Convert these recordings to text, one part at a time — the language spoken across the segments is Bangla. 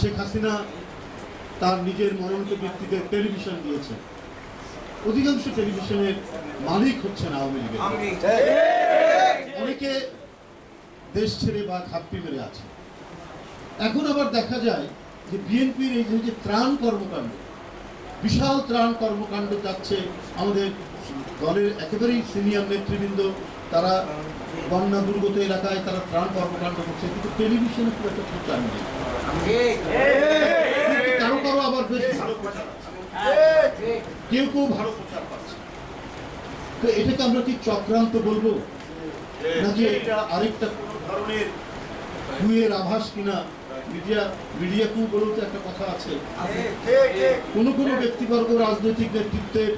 শেখ হাসিনা তার নিজের মনোনীত ব্যক্তিদের টেলিভিশন দিয়েছে। অধিকাংশ টেলিভিশনের মালিক হচ্ছেন আওয়ামী লীগের অনেকে দেশ ছেড়ে বা খাপ্পি মেরে আছে। এখন আবার দেখা যায় যে বিএনপির এই যে- যে ত্রাণ কর্মকাণ্ড বিশাল ত্রাণ কর্মকাণ্ড যাচ্ছে। আমাদের দলের একেবারেই সিনিয়র নেতৃবৃন্দ, তারা বন্যা দুর্গত এলাকায় তারা ত্রাণ কর্মকাণ্ড করছে। কিন্তু টেলিভিশনে খুব একটা প্রচার নেই কারও কারও আবার বেশ ভালো। কেউ কেউ ভালো প্রচার পাচ্ছে। তো এটাকে আমরা কি চক্রান্ত বলব? নাকি এটা আরেকটা কোনো ধরনের কুয়ের আভাস কিনা? মিডিয়া মিডিয়া কু বলেও তো একটা কথা আছে। কোনো কোনো ব্যক্তিবর্গ রাজনৈতিক নেতৃত্বের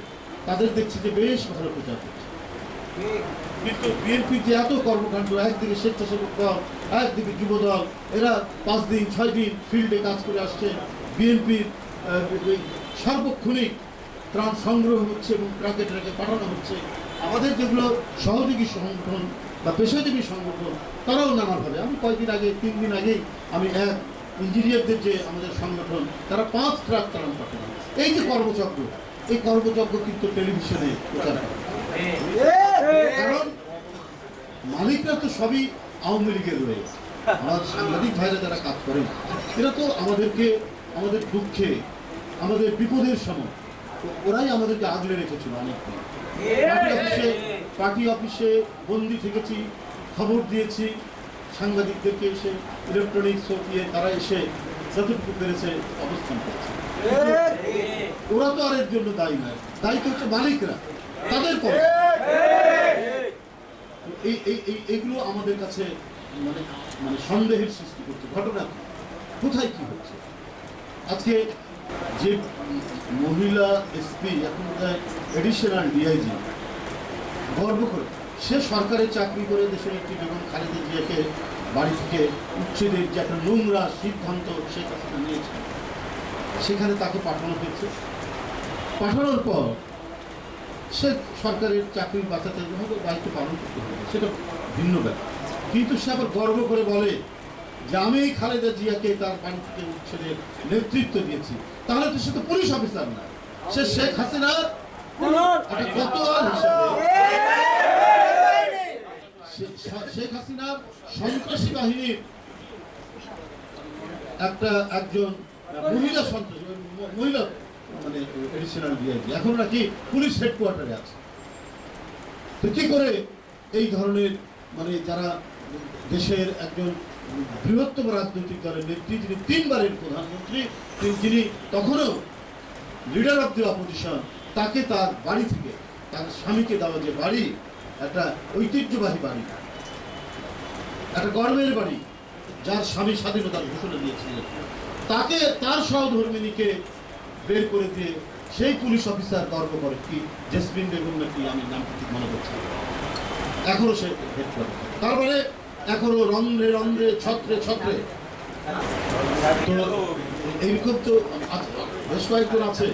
তাদের দেখছি যে বেশ ভালো প্রচার করছে। কিন্তু বিএনপির যে এত কর্মকাণ্ড একদিকে স্বেচ্ছাসেবক দল একদিকে যুব দল এরা পাঁচ দিন ছয় দিন ফিল্ডে কাজ করে আসছে। বিএনপির সার্বক্ষণিক ত্রাণ সংগ্রহ হচ্ছে এবং ট্রাকে ট্রাকে পাঠানো হচ্ছে। আমাদের যেগুলো সহযোগী সংগঠন বা পেশাজীবী সংগঠন, তারাও নানাভাবে আমি কয়েকদিন আগে, তিন দিন আগেই আমি এক ইঞ্জিনিয়ারদের যে আমাদের সংগঠন, তারা পাঁচ ট্রাক ত্রাণ পাঠানো এই যে কর্মচক্র, এই কর্মচক্র কিন্তু টেলিভিশনে প্রচার করে। কারণ মালিকরা তো সবই আওয়ামী লীগের রয়েছে আমার সাংবাদিক ভাইরা যারা কাজ করেন, এরা তো আমাদেরকে, আমাদের দুঃখে, আমাদের বিপদের সময় ওরাই আমাদেরকে আগলে রেখেছিল অনেকদিন পার্টি অফিসে পার্টি অফিসে বন্দি থেকেছি খবর দিয়েছি সাংবাদিকদেরকে এসে ইলেকট্রনিক্স দিয়ে তারা এসে যতটুকু পেরেছে অবস্থান করছে। ওরা তো আর এর জন্য দায়ী নয়। দায়ী তো হচ্ছে মালিকরা। তাদের পরে এই এই এইগুলো আমাদের কাছে মানে মানে সন্দেহের সৃষ্টি করছে। ঘটনা কোথায় কি হচ্ছে? আজকে যে মহিলা এসপি, এখন এডিশনাল ডিআইজি গর্ব করে। সে সরকারি চাকরি করে দেশের একটি বেগম খালেদা জিয়াকে বাড়ি থেকে উচ্ছেদের যে একটা নোংরা সিদ্ধান্ত, সে কাছে নিয়েছে। সেখানে তাকে পাঠানো হয়েছে। পাঠানোর পর সে সরকারের চাকরি বাঁচাতে হয়তো দায়িত্ব পালন করতে হবে, সেটা ভিন্ন ব্যাপার। কিন্তু সে আবার গর্ব করে বলে যে আমি খালেদা জিয়াকে তার উচ্ছেদের নেতৃত্ব দিয়েছি, তাহলে তো সে তো পুলিশ অফিসার না। সে শেখ হাসিনার শেখ হাসিনার সন্ত্রাসী বাহিনীর একটা একজন মহিলা সন্ত্রাসী মহিলা মানে এডিশনাল ডিআইজি এখন নাকি পুলিশ হেডকোয়ার্টারে আছে। তো কি করে এই ধরনের মানে যারা দেশের একজন বৃহত্তম রাজনৈতিক দলের নেত্রী যিনি তিনবারের প্রধানমন্ত্রী যিনি তখনও লিডার অফ দি অপোজিশন তাকে তার বাড়ি থেকে, তার স্বামীকে দেওয়া যে বাড়ি, একটা ঐতিহ্যবাহী বাড়ি, একটা গর্বের বাড়ি, যার স্বামী স্বাধীনতার ঘোষণা দিয়েছিলেন তাকে তার সহধর্মিনীকে বের করে দিয়ে সেই পুলিশ অফিসার গর্ব করে কি, জেসমিন বেগম নাকি আমি নামটা ঠিক মনে করছি না। এখনও সে তারপরে এখনও রন্ধ্রে রন্ধ্রে ছত্রে ছত্রে। তো এইরকম তো বেশ কয়েকজন আছে।